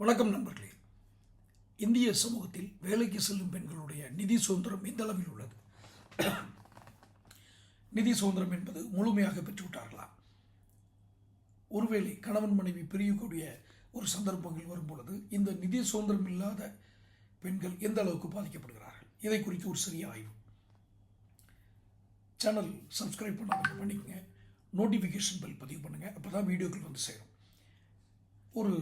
வணக்கம் நண்பர்களே. இந்திய சமூகத்தில் வேலைக்கு செல்லும் பெண்களுடைய நிதி சுதந்திரம் எந்த அளவில் உள்ளது? நிதி சுதந்திரம் என்பது முழுமையாக பெற்றுவிட்டார்களா? ஒருவேளை கணவன் மனைவி பிரியக்கூடிய ஒரு சந்தர்ப்பங்கள் வரும் பொழுது இந்த நிதி சுதந்திரம் இல்லாத பெண்கள் எந்த அளவுக்கு பாதிக்கப்படுகிறார்கள்? இதை குறித்து ஒரு சிறிய ஆய்வு. சேனல் சப்ஸ்கிரைப் பண்ணாங்க பண்ணிக்கங்க. நோட்டிஃபிகேஷன் பெல் பதிவு பண்ணுங்கள் அப்போ தான் வீடியோக்கள் வந்து சேரும். ஒரு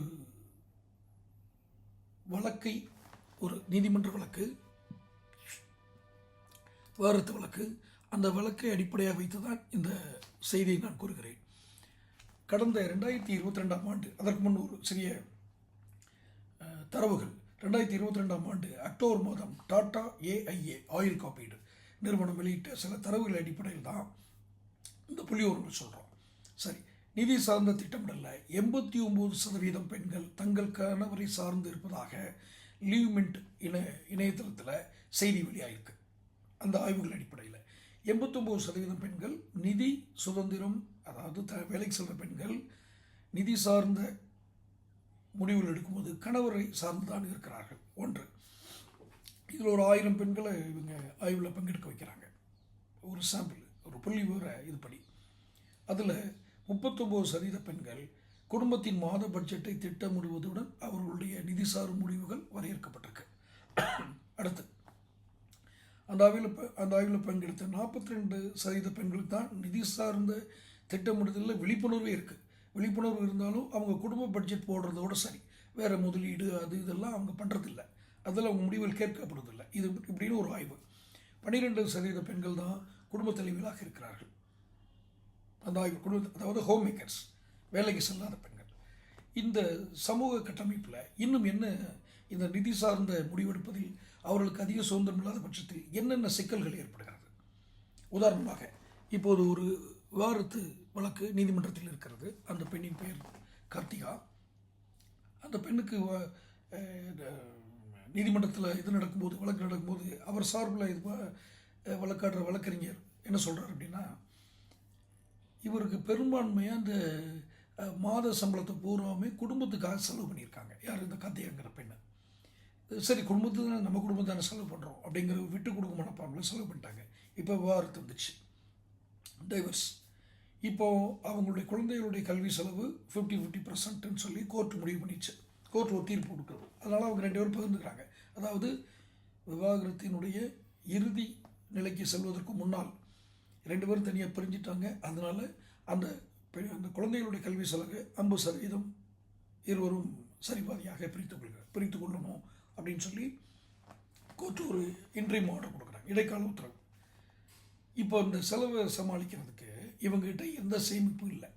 வழக்கை ஒரு நீதிமன்ற வழக்கு வேறுத்த வழக்கு அந்த வழக்கை அடிப்படையாக வைத்து தான் இந்த செய்தியை நான் கூறுகிறேன். கடந்த ரெண்டாயிரத்தி இருபத்தி ரெண்டாம் ஆண்டு அதற்கு முன் ஒரு சிறிய தரவுகள். ரெண்டாயிரத்தி இருபத்தி ரெண்டாம் ஆண்டு அக்டோபர் மாதம் டாடா ஏஐஏ ஆயில் காப்பீடு நிறுவனம் வெளியிட்ட சில தரவுகள் அடிப்படையில் தான் இந்த புள்ளியோரங்கள் சொல்கிறோம் சரி நிதி சார்ந்த திட்டமிடல எண்பத்தி ஒம்பது சதவீதம் பெண்கள் தங்கள் கணவரை சார்ந்து இருப்பதாக லீவ்மெண்ட் இணை இணையதளத்தில் செய்தி வெளியாகிருக்கு அந்த ஆய்வுகள் அடிப்படையில் எண்பத்தொம்போது சதவீதம் பெண்கள் நிதி சுதந்திரம் அதாவது த வேலைக்கு செல்கிற பெண்கள் நிதி சார்ந்த முடிவுகள் எடுக்கும்போது கணவரை சார்ந்து தான் இருக்கிறார்கள். ஒன்று. இதில் ஒரு ஆயிரம் பெண்களை இவங்க ஆய்வில் பங்கெடுக்க வைக்கிறாங்க. ஒரு சாம்பிள் ஒரு புள்ளி விவர இதுபடி அதில் முப்பத்தொம்போது சதவீத பெண்கள் குடும்பத்தின் மாத பட்ஜெட்டை திட்டமிடுவதுடன் அவர்களுடைய நிதிசார் முடிவுகள் வரையறுக்கப்பட்டிருக்கு. அடுத்து அந்த ஆய்வில் அந்த ஆய்வில் பங்கெடுத்த நாற்பத்தி ரெண்டு சதவீத பெண்களுக்கு தான் நிதி சார்ந்த திட்டமிடுதலில் விழிப்புணர்வே இருக்குது விழிப்புணர்வு இருந்தாலும் அவங்க குடும்ப பட்ஜெட் போடுறதோட சரி. வேறு முதலீடு அது இதெல்லாம் அவங்க பண்ணுறதில்ல அதில் அவங்க முடிவில் கேட்கப்படுவதில்லை. இது இப்படின்னு ஒரு ஆய்வு. பன்னிரெண்டு சதவீத பெண்கள் தான் குடும்ப தலைவிகளாக இருக்கிறார்கள். அந்த ஆய்வு குடும்ப அதாவது ஹோம் மேக்கர்ஸ் வேலைக்கு செல்லாத பெண்கள். இந்த சமூக கட்டமைப்பில் இன்னும் என்ன இந்த நிதி சார்ந்த முடிவெடுப்பதில் அவர்களுக்கு அதிக சுதந்திரம் இல்லாத பட்சத்தில் என்னென்ன சிக்கல்கள் ஏற்படுகிறது? உதாரணமாக இப்போது ஒரு விவாகரத்து வழக்கு நீதிமன்றத்தில் இருக்கிறது. அந்த பெண்ணின் பெயர் கார்த்திகா. அந்த பெண்ணுக்கு நீதிமன்றத்தில் இது நடக்கும்போது வழக்கு நடக்கும்போது அவர் சார்பில் இது வழக்காடுற வழக்கறிஞர் என்ன சொல்கிறார் அப்படின்னா இவருக்கு பெரும்பான்மையாக இந்த மாத சம்பளத்தை பூர்வமே குடும்பத்துக்காக செலவு பண்ணியிருக்காங்க. யார்? இந்த கதையாங்கிற பெண்ணு. சரி குடும்பத்துக்கு தானே நம்ம குடும்பம் தானே செலவு பண்ணுறோம் அப்படிங்கிற விட்டு கொடுக்க மனப்பான்மையில் செலவு பண்ணிட்டாங்க. இப்போ விவாகரத்து வந்துச்சு. டைவர்ஸ் இப்போது அவங்களுடைய குழந்தைகளுடைய கல்வி செலவு ஃபிஃப்டி ஃபிஃப்டி பர்சன்ட்னு சொல்லி கோர்ட் முடிவு பண்ணிச்சு. கோர்ட் ஒரு தீர்ப்பு கொடுக்குறது. அதனால் அவங்க ரெண்டு பேரும் பகிர்ந்துக்கிறாங்க. அதாவது விவாகரத்தினுடைய இறுதி நிலைக்கு செல்வதற்கு முன்னால் ரெண்டு பேரும் தனியாக பிரிஞ்சிட்டாங்க. அதனால் அந்த பெ- அந்த குழந்தைகளுடைய கல்வி செலவு ஐம்பது சதவீதம் இருவரும் சரிபாதியாக பிரித்து கொள்கிறார். பிரித்து கொள்ளணும் அப்படின்னு சொல்லி கோர்ட்டு ஒரு இன்றைய ஆர்டர் கொடுக்குறாங்க. இடைக்கால உத்தரவு. இப்போ இந்த செலவை சமாளிக்கிறதுக்கு இவங்ககிட்ட எந்த சேமிப்பும் இல்லை.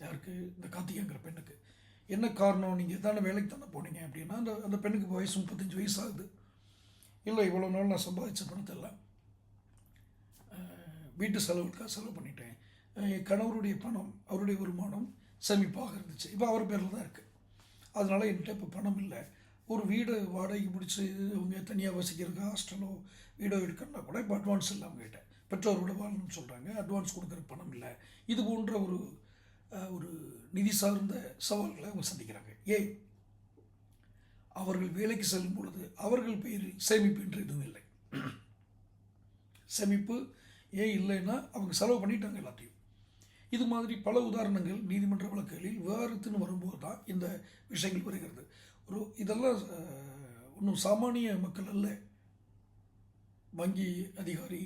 யாருக்கு? இந்த கார்த்திகாங்கிற பெண்ணுக்கு. என்ன காரணம்? நீங்கள் தானே வேலைக்கு தானே போனீங்க அப்படின்னா அந்த அந்த பெண்ணுக்கு வயசு முப்பத்தஞ்சு வயசு ஆகுது. இல்லை இவ்வளோ நாள் நான் சம்பாதிச்ச பணத்தை இல்லை வீட்டு செலவுக்காக செலவு பண்ணிட்டேன். என் கணவருடைய பணம் அவருடைய வருமானம் செமிப்பாக இருந்துச்சு. இப்போ அவர் பேரில் தான் இருக்குது அதனால் என்கிட்ட இப்போ பணம் இல்லை. ஒரு வீடு வாடகைக்கு பிடிச்சி அவங்க தனியாக வசிக்கிறதுக்கு ஹாஸ்டலோ வீடோ எடுக்கணும்னா கூட இப்போ அட்வான்ஸ் இல்லை அவங்ககிட்ட பெற்றோரோட வாழணும்னு சொல்கிறாங்க அட்வான்ஸ் கொடுக்குற பணம் இல்லை. இது போன்ற ஒரு ஒரு நிதி சார்ந்த சவால்களை அவங்க சந்திக்கிறாங்க. ஏன்? அவர்கள் வேலைக்கு செல்லும் பொழுது அவர்கள் பெயரில் சேமிப்பு என்று எதுவும் இல்லை. சேமிப்பு ஏன் இல்லைன்னா அவங்க செலவு பண்ணிட்டாங்க எல்லாத்தையும். இது மாதிரி பல உதாரணங்கள் நீதிமன்ற வழக்குகளில் விவகாரத்துன்னு வரும்போது தான் இந்த விஷயங்கள் வருகிறது. ஒரு இதெல்லாம் ஒன்றும் சாமானிய மக்கள் அல்ல. வங்கி அதிகாரி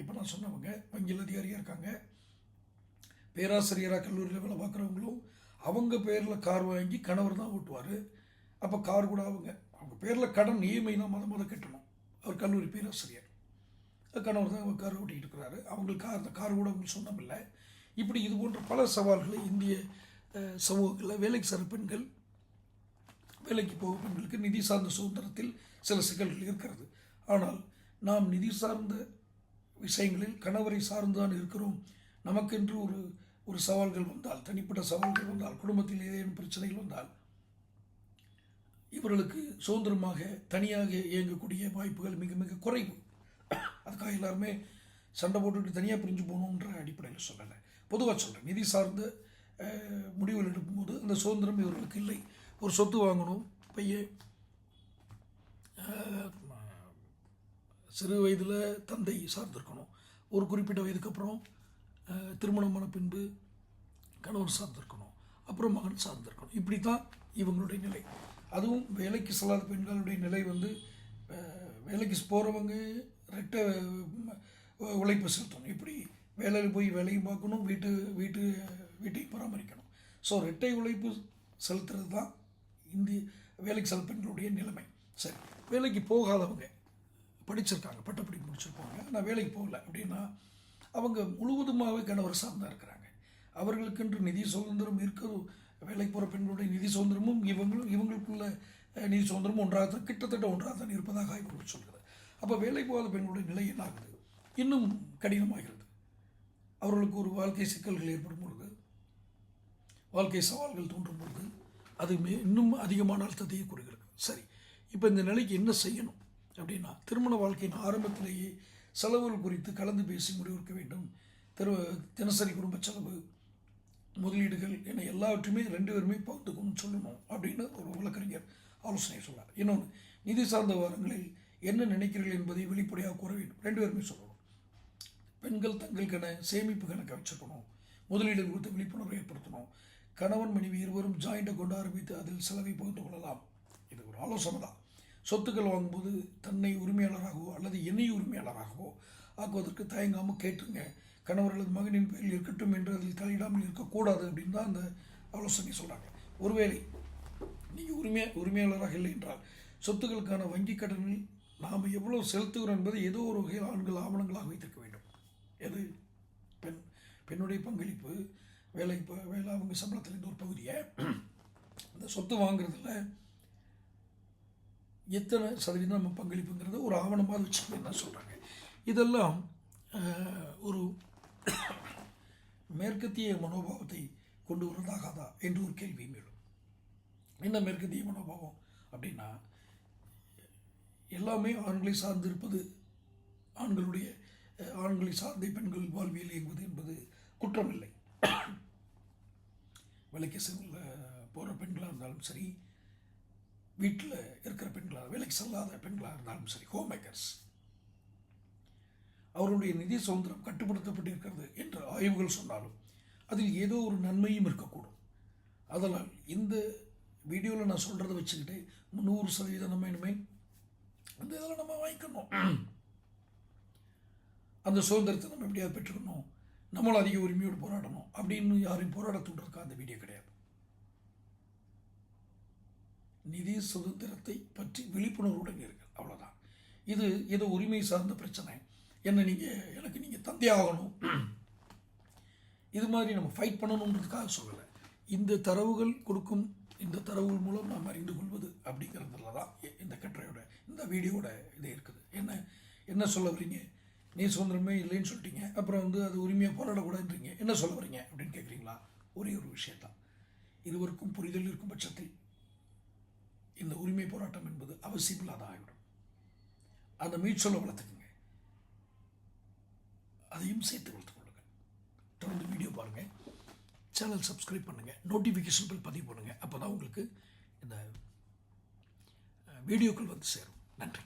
இப்போ நான் சொன்னவங்க வங்கியில் அதிகாரியாக இருக்காங்க. பேராசிரியராக கல்லூரியில் வேலை பார்க்குறவங்களும் அவங்க பேரில் கார் வாங்கி கணவர் தான் ஓட்டுவார். அப்போ கார் கூட அவங்க. அவங்க பேரில் கடன் இஎம்ஐ தான் மத மத கட்டணும். அவர் கல்லூரி பேராசிரியர். கணவர் தான் கார் ஓட்டிகிட்டு இருக்கிறாரு. அவங்களுக்கு கார் அந்த கார் கூட அவங்களுக்கு சொன்னமில்லை. இப்படி இது போன்ற பல சவால்களை இந்திய சமூகங்களில் வேலைக்கு செல்ற பெண்கள் வேலைக்கு போகும் பெண்களுக்கு நிதி சார்ந்த சுதந்திரத்தில் சில சிக்கல்கள் இருக்கிறது. ஆனால் நாம் நிதி சார்ந்த விஷயங்களில் கணவரை சார்ந்துதான் இருக்கிறோம். நமக்கென்று ஒரு ஒரு சவால்கள் வந்தால் தனிப்பட்ட சவால்கள் வந்தால் குடும்பத்தில் ஏதேனும் பிரச்சனைகள் வந்தால் இவர்களுக்கு சுதந்திரமாக தனியாக இயங்கக்கூடிய வாய்ப்புகள் மிக மிக குறைவு. அதுக்காக எல்லாருமே சண்டை போட்டுக்கிட்டு தனியாக பிரிஞ்சு போகணுன்ற அடிப்படையில் சொல்லலை. பொதுவாக சொல்கிறேன் நிதி சார்ந்த முடிவுகள் எடுக்கும்போது அந்த சுதந்திரம் இவர்களுக்கு இல்லை. ஒரு சொத்து வாங்கணும் பையன் சிறு வயதில் தந்தை சார்ந்திருக்கணும். ஒரு குறிப்பிட்ட வயதுக்கு அப்புறம் திருமணமான பின்பு கணவர் சார்ந்திருக்கணும் அப்புறம் மகன் சார்ந்திருக்கணும். இப்படி தான் இவங்களுடைய நிலை. அதுவும் வேலைக்கு செல்லாத பெண்களுடைய நிலை வந்து வேலைக்கு போகிறவங்க ரெட்டை உழைப்பு செலுத்தணும். இப்படி வேலையில் போய் வேலையும் பார்க்கணும் வீட்டு வீட்டு வீட்டையும் பராமரிக்கணும். ஸோ ரெட்டை உழைப்பு செலுத்துறது தான் இந்திய வேலைக்கு செல்ல பெண்களுடைய நிலைமை. சரி வேலைக்கு போகாதவங்க படிச்சிருக்காங்க பட்டப்படி முடிச்சிருப்பாங்க. நான் வேலைக்கு போகல அப்படின்னா அவங்க முழுவதுமாகவே கணவர் சார்ந்தாக இருக்கிறாங்க. அவர்களுக்கென்று நிதி சுதந்திரம் இருக்க வேலைக்கு போகிற பெண்களுடைய நிதி சுதந்திரமும் இவங்களும் இவங்களுக்குள்ள நிதி சுதந்திரமும் ஒன்றாக தான் கிட்டத்தட்ட ஒன்றாக தான் இருப்பதாக ஆய்வுகள் சொல்கிறது. அப்போ வேலை போகாத பெண்களுடைய நிலை என்ன ஆகுது இன்னும் கடினமாகிறது. அவர்களுக்கு ஒரு வாழ்க்கை சிக்கல்கள் ஏற்படும் பொழுது வாழ்க்கை சவால்கள் தோன்றும் பொழுது அது மே இன்னும் அதிகமான அழுத்தத்தையே கொடுக்கிறது சரி இப்போ இந்த நிலைக்கு என்ன செய்யணும் அப்படின்னா திருமண வாழ்க்கையின் ஆரம்பத்திலேயே செலவுகள் குறித்து கலந்து பேசி முடிவெடுக்க வேண்டும். திரு தினசரி குடும்ப செலவு முதலீடுகள் என எல்லாவற்றையுமே ரெண்டு பேருமே பகுத்துக்கணும்னு சொல்லணும் அப்படின்னு ஒரு வழக்கறிஞர் ஆலோசனை சொன்னார் இன்னொன்று நிதி சார்ந்த வாரங்களில் என்ன நினைக்கிறீர்கள் என்பதை வெளிப்படையாக கூற வேண்டும். ரெண்டு பேருமே சொல்லணும். பெண்கள் தங்களுக்கென சேமிப்பு கணக்கை வச்சுக்கணும் முதலீடு குறித்து விழிப்புணர்வு ஏற்படுத்தணும். கணவன் மனைவி இருவரும் ஜாயிண்டை கொண்டு ஆரம்பித்து அதில் செலவை பகிர்ந்து கொள்ளலாம். இது ஒரு ஆலோசனை தான். சொத்துக்கள் வாங்கும்போது தன்னை உரிமையாளராகவோ அல்லது இணை உரிமையாளராகவோ ஆக்குவதற்கு தயங்காமல் கேட்டுருங்க கணவர் அல்லது மகனின் பேரில் இருக்கட்டும் என்று அதில் தலையிடாமல் இருக்கக்கூடாது அப்படின்னு தான் அந்த ஆலோசனை சொல்கிறாங்க ஒருவேளை நீங்கள் உரிமை உரிமையாளராக இல்லை என்றால் சொத்துக்களுக்கான வங்கி கடனில் நாம் எவ்வளோ செலுத்துகிறோம் என்பதை ஏதோ ஒரு வகையில் ஆண்கள் ஆவணங்களாக வைத்திருக்க வேண்டும். எது? பெண் பெண்ணுடைய பங்களிப்பு வேலை இப்போ வேலை அவங்க சம்பளத்திலேருந்து ஒரு பகுதியை? அந்த சொத்து வாங்குறதுல எத்தனை சதவீதம் நம்ம பங்களிப்புங்கிறத ஒரு ஆவணமாக வச்சுக்கணும் தான் சொல்கிறாங்க இதெல்லாம் ஒரு மேற்கத்திய மனோபாவத்தை கொண்டு வருவதாகாதா என்று ஒரு கேள்வி மேலும். என்ன மேற்கத்திய மனோபாவம் அப்படின்னா எல்லாமே ஆண்களை சார்ந்திருப்பது ஆண்களுடைய ஆண்களை சார்ந்தே பெண்கள் வாழ்வியல் இயங்குவது என்பது குற்றமில்லை. வேலைக்கு செல்ல போகிற பெண்களாக இருந்தாலும் சரி வீட்டில் இருக்கிற பெண்களாக வேலைக்கு செல்லாத பெண்களாக இருந்தாலும் சரி ஹோம் மேக்கர்ஸ் அவர்களுடைய நிதி சுதந்திரம் கட்டுப்படுத்தப்பட்டிருக்கிறது என்று ஆய்வுகள் சொன்னாலும் அதில் ஏதோ ஒரு நன்மையும் இருக்கக்கூடும். அதனால் இந்த வீடியோவில் நான் சொல்கிறத வச்சுக்கிட்டு நூறு சதவீதம் நம்ம இனிமே அந்த இதெல்லாம் நம்ம வாங்கிக்கணும் அந்த சுதந்திரத்தை நம்ம எப்படியாவது பெற்றுக்கணும். நம்மளும் அதிக உரிமையோடு போராடணும். அப்படின்னு யாரையும் போராட தூண்டுறதுக்கு அந்த வீடியோ கிடையாது. நிதி சுதந்திரத்தை பற்றி விழிப்புணர்வுடன் இருங்கள். அவ்வளோதான் இது ஏதோ உரிமை சார்ந்த பிரச்சனை. என்ன நீங்கள் எனக்கு நீங்கள் தந்தையாகணும் இது மாதிரி நம்ம ஃபைட் பண்ணணுன்றதுக்காக சொல்லலை. இந்த தரவுகள் கொடுக்கும் இந்த தரவுகள் மூலம் நாம் அறிந்து கொள்வது அப்படிங்கிறதுல தான் இ- இந்த கட்டுரையோட இந்த வீடியோட இது இருக்குது. என்ன என்ன சொல்ல வரீங்க நீ சுதந்திரமே இல்லைன்னு சொல்லிட்டீங்க. அப்புறம் வந்து அது உரிமையாக போராடக்கூடாதுன்றீங்க. என்ன சொல்ல வரீங்க அப்படின்னு கேட்குறீங்களா ஒரே ஒரு விஷயத்தான் இருவருக்கும் புரிதல் இருக்கும் பட்சத்தில் இந்த உரிமை போராட்டம் என்பது அவசியமில்லாத ஆகிவிடும் அந்த மீட்சொல்லை வளர்த்துக்குங்க. அதையும் சேர்த்து வளர்த்துக் கொள்ளுங்கள் தொடர்ந்து வீடியோ பாருங்கள் சேனல் சப்ஸ்கிரைப் பண்ணுங்கள் நோட்டிஃபிகேஷன் பில் பதிவு பண்ணுங்கள் அப்போ தான் உங்களுக்கு இந்த வீடியோக்கள் வந்து சேரும். நன்றி